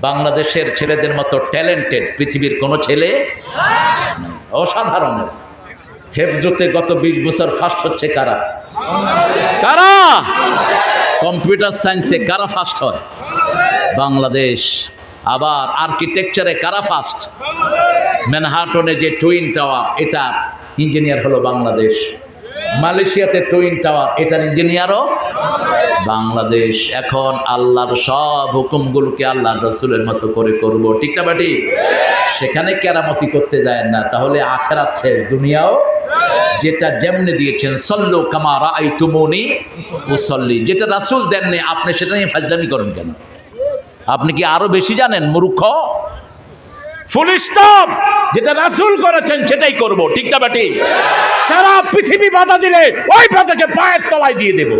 বাংলাদেশের ছেলেদের মতো ট্যালেন্টেড পৃথিবীর কোনো ছেলে অসাধারণ। হেফজতে গত বিশ বছর ফার্স্ট হচ্ছে কারা? কারা? কম্পিউটার সায়েন্সে কারা ফার্স্ট হয়? বাংলাদেশ। আবার আর্কিটেকচারে কারা ফার্স্ট ম্যানহাটনে যে টুইন টাওয়ার এটা ইঞ্জিনিয়ার হলো বাংলাদেশ। মালয়েশিয়াতে টুইন টাওয়ার, এটার ইঞ্জিনিয়ারও বাংলাদেশ। এখন আল্লাহর সব হুকুমগুলোকে আল্লাহর রসুলের মতো করে করব, ঠিক না বাটি? সেখানে কেরামতি করতে যায় না, তাহলে আখেরাত শেষ, দুনিয়াও যেটা যেমনি দিয়েছেন, সল্লু কামারা আই তুমনি মুসল্লি যেটা রাসুল দেননি, আপনি সেটা নিয়ে ফাজদামি করেন কেন? আপনি কি আরও বেশি জানেন, মূর্খ? ফুল যেটা রাসুল করেছেন সেটাই করব, ঠিক না বাটি সারা পৃথিবী বাধা দিলে ওই বাধাকে পায়ের তলায় দিয়ে দেব।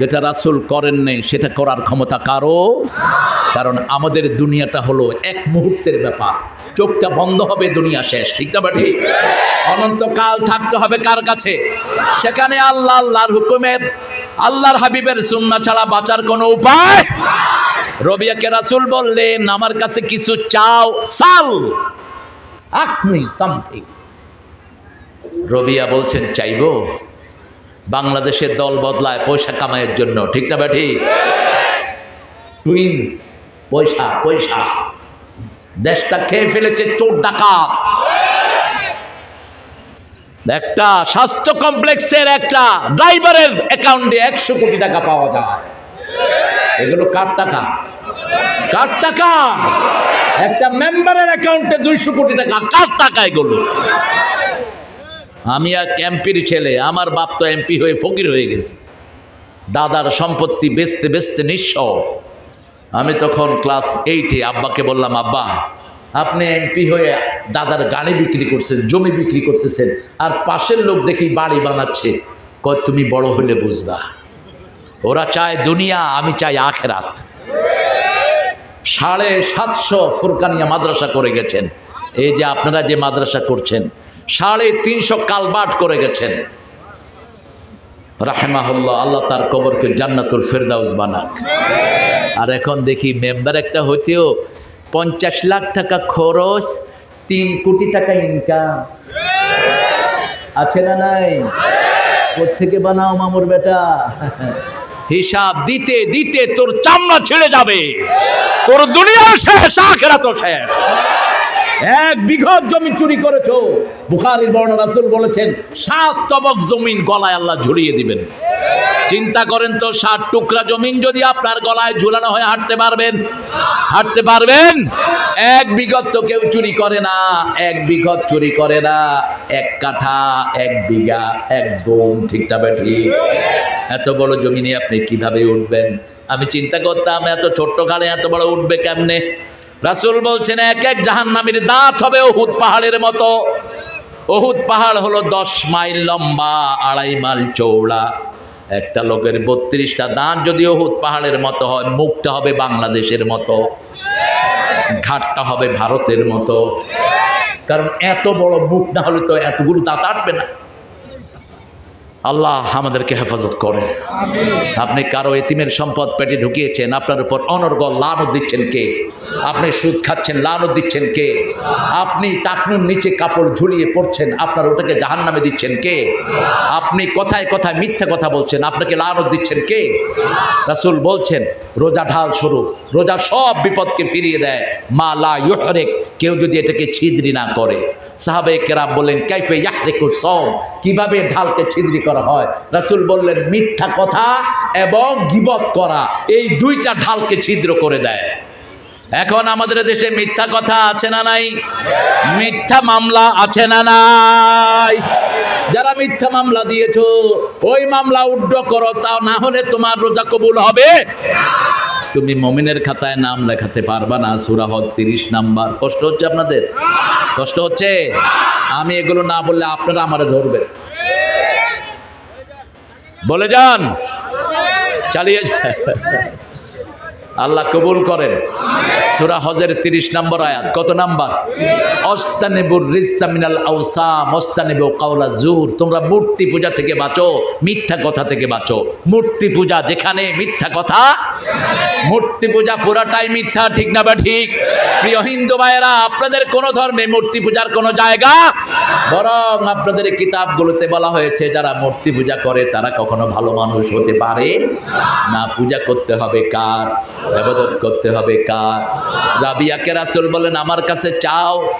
যেটা রাসুল করেন নেই, সেটা করার ক্ষমতা কারও? কারণ আমাদের দুনিয়াটা হলো এক মুহূর্তের ব্যাপার। চোখটা বন্ধ হবে, দুনিয়া শেষ, ঠিক না বাটি অনন্তকাল থাকতে হবে কার কাছে? সেখানে আল্লাহ, আল্লাহর হুকুমের, আল্লাহর হাবিবের সুন্না ছাড়া বাঁচার কোনো উপায় রবিয়াকে রাসুল বললেন, আমার কাছে কিছু চাও, সাল। সামথিং রবিয়া বলছেন, চাইব? বাংলাদেশের দল বদলায় পয়সা কামাইয়ের জন্য, ঠিক না ব্যাঠি টুইন, পয়সা পয়সা। দেশটা খেয়ে ফেলেছে চোর ডাকাত। একটা স্বাস্থ্য কমপ্লেক্সের একটা ড্রাইভারের অ্যাকাউন্টে একশো কোটি টাকা পাওয়া যায়। এগুলো কার টাকা? কার টাকা? একটা মেম্বারের অ্যাকাউন্টে দুইশো কোটি টাকা। কার টাকা এগুলো? আমি এক এমপির ছেলে, আমার বাপ তো এমপি হয়ে ফকির হয়ে গেছে। দাদার সম্পত্তি বেচতে বেচতে নিঃস্ব। আমি তখন ক্লাস এইটে আব্বাকে বললাম, আব্বা, আপনি এমপি হয়ে দাদার গাড়ি বিক্রি করছেন, জমি বিক্রি করতেছেন, আর পাশের লোক দেখি বাড়ি বানাচ্ছে। কয়, তুমি বড় হলে বুঝবা। ওরা চায় দুনিয়া, আমি চাই আখেরাত। সাড়ে সাতশো ফুরকানিয়া মাদ্রাসা করে গেছেন। এই যে আপনারা যে মাদ্রাসা করছেন, সাড়ে তিনশো কালবাট করে গেছেন। রাহেমাহুল্লাহ, আল্লাহ তার কবরকে জান্নাতুল ফেরদাউস বানাক। আর এখন দেখি মেম্বার একটা হইতেও পঞ্চাশ লাখ টাকা খরচ, তিন কোটি টাকা ইনকাম আছে না নাই? থেকে বানাও মামুর বেটা? হিসাব দিতে দিতে তোর চামড়া ছেড়ে যাবে। তোর দুনিয়াও শেষ আখেরা তো শেষ। এক বিঘত জমি চুরি করেছ। বুখারির বর্ণ রাসুল বলেছেন, সাত তবক জমিন গলায় আল্লাহ ঝুলিয়ে দিবেন। চিন্তা করেন তো, ষাট টুকরা জমিন যদি আপনার গলায় ঝুলানো হয়ে, হাঁটতে পারবেন? হাঁটতে পারবেন? এক বিঘত তো কেউ চুরি করে না, এক বিঘত চুরি করে না। এক কাঠা, এক বিঘা, এক দম ঠিকটা ঠিক। এত বড় জমি নিয়ে আপনি কীভাবে উঠবেন? আমি চিন্তা করতাম, এত ছোট্ট গাড়ি এত বড় উঠবে কেমনে? রাসুল বলছেন, এক এক জাহান্নামীর দাঁত হবে ওহুদ পাহাড়ের মতো। ওহুদ পাহাড় হলো দশ মাইল লম্বা, আড়াই মাইল চৌড়া একটা লোকের বত্রিশটা দাঁত যদি ওহুদ পাহাড়ের মতো হয়, মুখটা হবে বাংলাদেশের মতো। ঘাটটা হবে ভারতের মতো। কারণ এত বড় মুখ না হলে তো এতগুলো দাঁত আটবে না। আল্লাহ আমাদেরকে হেফাজত করে আপনি কারও এতিমের সম্পদ পেটে ঢুকিয়েছেন, আপনার উপর অনর্গল লানত দিচ্ছেন কে? আপনি সুদ খাচ্ছেন, লানত দিচ্ছেন কে? আপনি টাকনুর নিচে কাপড় ঝুলিয়ে পড়ছেন, আপনার ওটাকে জাহান নামে দিচ্ছেন কে? আপনি কথায় কথায় মিথ্যা কথা বলছেন, আপনাকে লানত দিচ্ছেন কে? রাসুল বলছেন, রোজা ঢাল স্বরূপ, রোজা সব বিপদকে ফিরিয়ে দেয়। মা লা ইহরেক কেউ যদি এটাকে ছিদ্রি না করে। সাহাবে কেরাম বললেন, কাইফে ইয়াহরেকু সম কীভাবে ঢালকে ছিদ্রি করা হয়? রাসুল বললেন, মিথ্যা কথা এবং গিবত করা, এই দুইটা ঢালকে ছিদ্র করে দেয়। এখন আমাদের দেশে মিথ্যা কথা আছে না নাই? মিথ্যা মামলা আছে না নাই? যারা মিথ্যা মামলা দিয়েছ, ওই মামলা উড্ড করো তাও না হলে তোমার রোজা কবুল হবে? তুমি মমিনের খাতায় নাম লেখাতে পারবা না সুরাহত তিরিশ নাম্বার। কষ্ট হচ্ছে আপনাদের? কষ্ট হচ্ছে? আমি এগুলো না বললে আপনারা আমার ধরবেন। বলে যান। চালিয়ে। আল্লাহ কবুল করেন। সুরা হজের তিরিশ নম্বর আয়াত, কত নাম্বার? অস্তানিবুর রিস্তামিনাল আউসাম অস্তানেবু কাউলা জুর, তোমরা মূর্তি পূজা থেকে বাঁচো, মিথ্যা কথা থেকে বাঁচো। মূর্তি পূজা যেখানে মিথ্যা কথা, মূর্তি পূজা পুরাটাই মিথ্যা, ঠিক না বা ঠিক? প্রিয় হিন্দু ভাইয়েরা, আপনাদের কোন ধর্মে মূর্তি পূজার কোনো জায়গা? বরং আপনাদের কিতাবগুলোতে বলা হয়েছে, যারা মূর্তি পূজা করে, তারা কখনো ভালো মানুষ হতে পারে না। পূজা করতে হবে কার? আবাদত করতে হবে কার? রাবিয়াকে রাসুল বলেন, আমার কাছে চাও।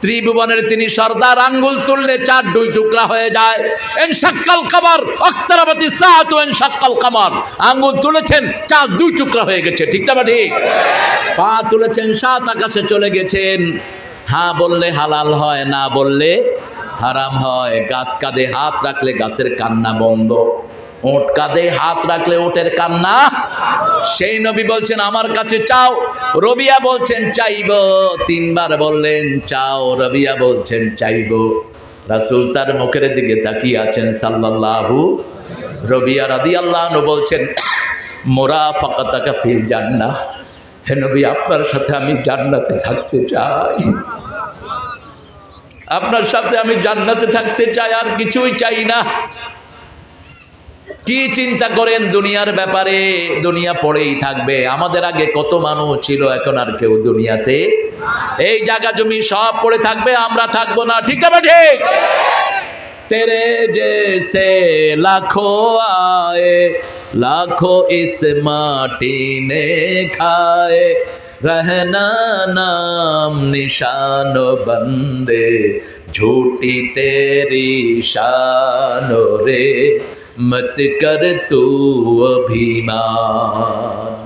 ত্রিভুবনের তিনি সর্দার আঙ্গুল তুললে চার দুই টুকরা হয়ে যায়। এন সাক্কাল কামার, অক্তারাবাতি সাহাতু এন সাক্কাল কামার। আঙ্গুল তুলেছেন, চার দুই টুকরা হয়ে গেছে। ঠিক বা ঠিক? পা তুলেছেন, সাত আকাশে চলে গেছেন। হ্যাঁ বললে হালাল হয়, না বললে হারাম হয়। গাছ কাঁধে হাত রাখলে গাছের কান্না বন্ধ। ওট কাঁধে হাত রাখলে ওটের কান্না। সেই নবী বলছেন, আমার কাছে চাও? রবিয়া বলছেন, চাইব। তিনবার বললেন, চাও। রবিয়া বলছেন, চাইব। রাসুল তার মুখের দিকে তাকিয়ে আছেন সাল্লাল্লাহু। রবিয়া রাদি আল্লাহ বলছেন মোরা ফাঁকা তাকা ফিল জান্না হে নবী, আপনার সাথে আমি জান্নাতে থাকতে চাই। আপনার সাথে আমি জান্নাতে থাকতে চাই, আর কিছুই চাই না। কি চিন্তা করেন দুনিয়ার ব্যাপারে? দুনিয়া পড়েই থাকবে। আমাদের আগে কত মানুষ ছিল, এখন আর কেউ দুনিয়াতে এই জায়গা জমি সব পড়ে থাকবে, আমরা থাকব না। ঠিক আছে ঠিক? তেরে সে লাখো আয়ে, লাখো ইস মাটি নে খায়ে, রহনা নাম নিশান বন্দে, ঝুটি তেরি শান রে। मत कर तू अभिमान